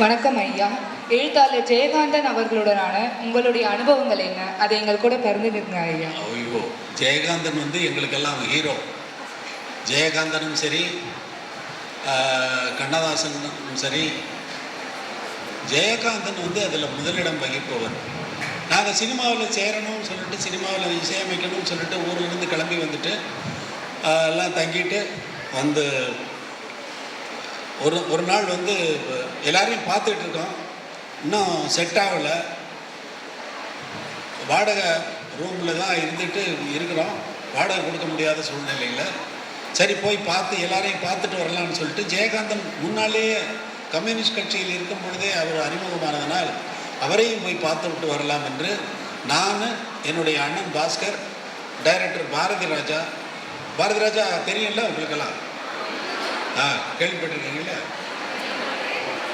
வணக்கம் ஐயா. எழுத்தாளர் ஜெயகாந்தன் அவர்களுடனான உங்களுடைய அனுபவங்கள் என்ன? அதை எங்கள் கூட பிறந்துருங்க ஐயா. ஐயோ. ஜெயகாந்தன் வந்து எங்களுக்கெல்லாம் ஹீரோ ஜெயகாந்தனும் சரி கண்ணதாசனும் சரி ஜெயகாந்தன் வந்து அதில் முதலிடம் வகிப்பவர். நாங்கள் சினிமாவில் சேரணும்னு சொல்லிட்டு சினிமாவில் இசையமைக்கணும்னு சொல்லிட்டு ஊர்லேருந்து கிளம்பி வந்துட்டு எல்லாம் தங்கிட்டு வந்து ஒரு ஒரு நாள் வந்து எல்லாரையும் பார்த்துட்டு இருக்கோம் இன்னும் செட் ஆகலை. வாடகை ரூமில் தான் இருந்துட்டு இருக்கிறோம். வாடகை கொடுக்க முடியாத சூழ்நிலையில். சரி போய் பார்த்து எல்லாரையும் பார்த்துட்டு வரலாம்னு சொல்லிட்டு ஜெயகாந்தன் முன்னாலேயே கம்யூனிஸ்ட் கட்சியில் இருக்கும் பொழுதே அவர் அறிமுகமானதனால் அவரையும் போய் பார்த்து விட்டு வரலாம் என்று நான் என்னுடைய அண்ணன் பாஸ்கர் டைரக்டர் பாரதி ராஜா. பாரதி ராஜா தெரியும்ல உங்களுக்கெல்லாம்? ஆ கேள்விப்பட்டிருக்கீங்களா?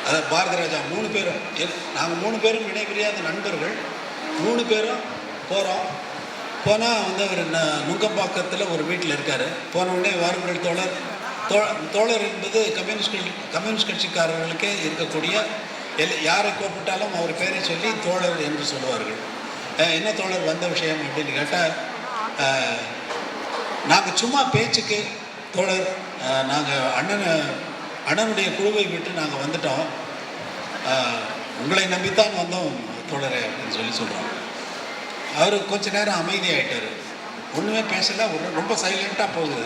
அதான் பாரதி ராஜா மூணு பேரும். நாங்கள் மூணு பேரும் இணைபிரியாத நண்பர்கள். மூணு பேரும் போகிறோம் போனால் வந்து அவர் ந- நுங்கம்பாக்கத்தில் ஒரு வீட்டில் இருக்கார். போன உடனே வாருங்கள் தோழர். தோ தோழர் என்பது கம்யூனிஸ்ட் கம்யூனிஸ்ட் கட்சிக்காரர்களுக்கே இருக்கக்கூடிய எல் யாரை கூப்பிட்டாலும் அவர் பேரை சொல்லி தோழர் என்று சொல்லுவார்கள். என்ன தோழர் வந்த விஷயம் அப்படின்னு கேட்டால் நாங்கள் சும்மா பேச்சுக்கு தோழர் நாங்கள் அண்ணனை அண்ணனுடைய குழுவை விட்டு நாங்கள் வந்துட்டோம். உங்களை நம்பித்தான் வந்தோம் தோழரே அப்படின்னு சொல்லி சொல்கிறோம் அவர் கொஞ்ச நேரம் அமைதியாயிட்டார். ஒன்றுமே பேசலை ஒரு ரொம்ப சைலண்ட்டாக போகுது.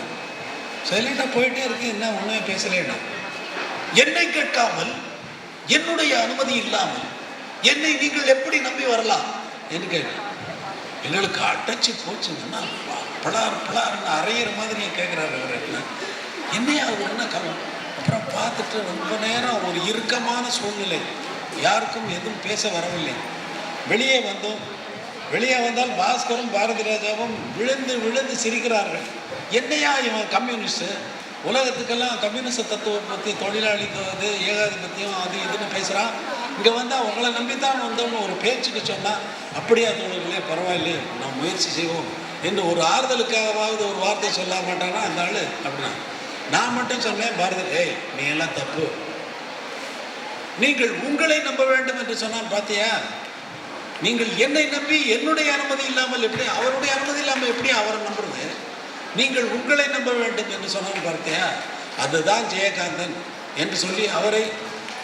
சைலண்ட்டாக போயிட்டே இருக்கு என்ன ஒன்றுமே பேசலேன்னு என்னை கேட்காமல் என்னுடைய அனுமதி இல்லாமல் என்னை நீங்கள் எப்படி நம்பி வரலாம்? என்று கேட்டேன். எங்களுக்கு அடைச்சி போச்சுங்கன்னா பலார் பலார்னு அரையிற மாதிரி கேட்குறாரு அவர். என்ன என்னையா அவர் என்ன கவனம் அப்புறம் பார்த்துட்டு ரொம்ப நேரம் ஒரு இறுக்கமான சூழ்நிலை. யாருக்கும் எதுவும் பேச வரவில்லை. வெளியே வந்தோம். வெளியே வந்தால் பாஸ்கரும் பாரதி ராஜாவும் விழுந்து விழுந்து சிரிக்கிறார்கள். என்னையா இவன் கம்யூனிஸ்ட்டு உலகத்துக்கெல்லாம் கம்யூனிஸ்ட் தத்துவம் பற்றி தொழிலாளி இது ஏகாதிபத்தியம் அது இதுன்னு பேசுகிறான் இங்கே வந்தால் உங்களை நம்பி தான் வந்தோம்னு ஒரு பேச்சுக்கு சொன்னால் அப்படியா தோழர்களே பரவாயில்லையே நாம் முயற்சி செய்வோம் என்று ஒரு ஆறுதலுக்காகவாவது ஒரு வார்த்தை சொல்ல மாட்டானா அந்த ஆள்? அப்படின்னா நான் மட்டும் சொன்னேன் பாரதி ஏய் நீ எல்லாம் தப்பு. நீங்கள் உங்களை நம்ப வேண்டும் என்று சொன்னான் பார்த்தியா நீங்கள் என்னை நம்பி என்னுடைய அனுமதி இல்லாமல் எப்படி அவருடைய அனுமதி இல்லாமல் எப்படி அவரை நம்புறது? நீங்கள் உங்களை நம்ப வேண்டும் என்று சொன்னான் பார்த்தியா அதுதான் ஜெயகாந்தன் என்று சொல்லி அவரை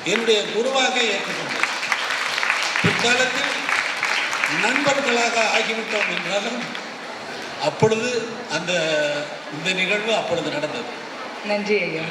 என்னுடைய குருவாக ஏற்றுக்கொண்டேன். பிற்காலத்தில் நண்பர்களாக ஆகிவிட்டோம் என்றாலும் அப்பொழுது அந்த இந்த நிகழ்வு அப்பொழுது நடந்தது. நன்றி ஐயா.